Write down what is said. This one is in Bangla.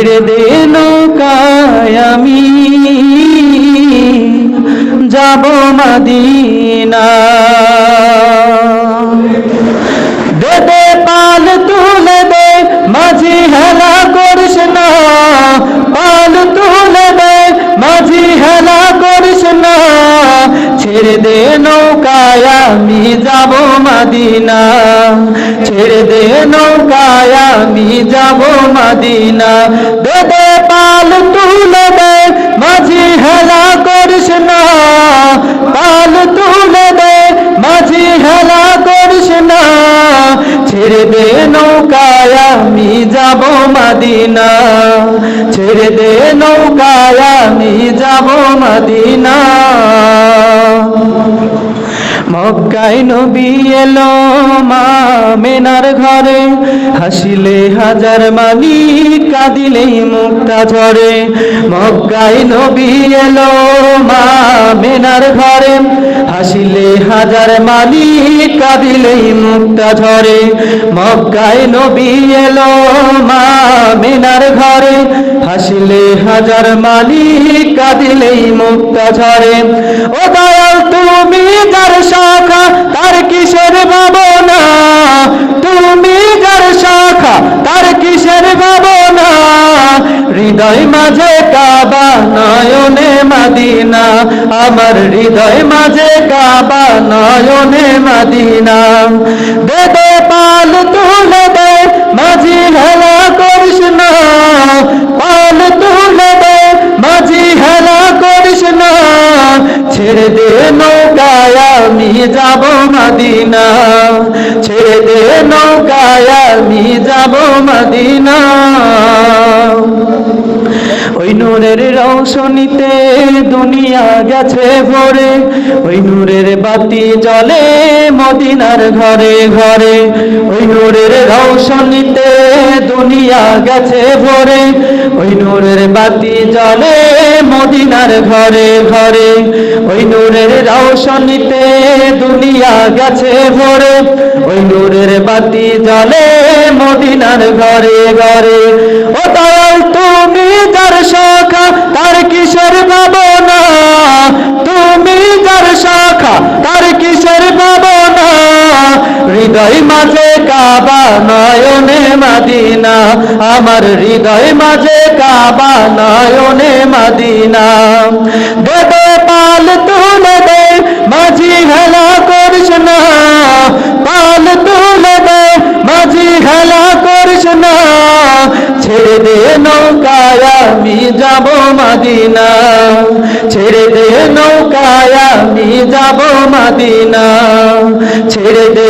ছেড়ে দে নৌকায় আমি। যাব মাদিনা। দে দে পাল তুলে দে, মাঝি হেলা করিস না। পাল তুলে দে, মাঝি হেলা করিস না। ছেড়ে দে নৌকায় আমি, যাব মাদিনা। ছেড়ে দে নৌকায়, আমি যাব মাদিনা। দে দে পাল তুলে দে, মাঝি হেলা করিস না। পাল তুলে দে, মাঝি হেলা করিস না। ছেড়ে দে নৌকায়, আমি যাব মাদিনা। ছেড়ে দে নৌকায়, আমি যাব মাদিনা। মক্কায় নবী এলো মা মেনার ঘরে। হাসিলে হাজার মানি কাঁদিলেই মুক্তা ঝরে। মক্কায় নবী এলো মা মেনার ঘরে। হাসিলে হাজার মানি কাঁদিলেই মুক্তা ঝরে। মক্কায় নবী এলো মা মেনার ঘরে। হাসিলে হাজার মানি কাঁদিলেই মুক্তা ঝরে। ও হৃদয় মাঝে কাবা, নয়নে মাদিনা। আমার হৃদয় মাঝে কাবা, নয়নে মাদিনা। দে দে পাল তুলে দে মাঝি হেলা করিস না পাল তুলে দে মাঝি হেলা করিস না ছেড়ে দে নৌকায় আমি যাব মাদিনা। ছেড়ে দে নৌকায় আমি যাব মাদিনা। নূরের রৌশনীতে দুনিয়া গেছে ভরে। ওই নূরের বাতি জ্বলে মদিনার ঘরে ঘরে। ওই নূরের রৌশনীতে দুনিয়া গেছে ভরে। ওই নূরের বাতি জ্বলে মদিনার ঘরে ঘরে। ওই নূরের রৌশনীতে দুনিয়া গেছে ভরে। ওই নূরের বাতি জ্বলে মদিনার ঘরে ঘরে। কাবা নয়নে মাদিনা, আমার হৃদয় মাঝে কাবা নয়নে মাদিনা। দে দে পাল তুলে দে, মাঝি হেলা করিস না। পাল তুলে দে, মাঝি হেলা করিস না। ছেড়ে দে নৌকায় আমি যাব মাদিনা। ছেড়ে দে নৌকায় আমি যাব মাদিনা। ছেড়ে দে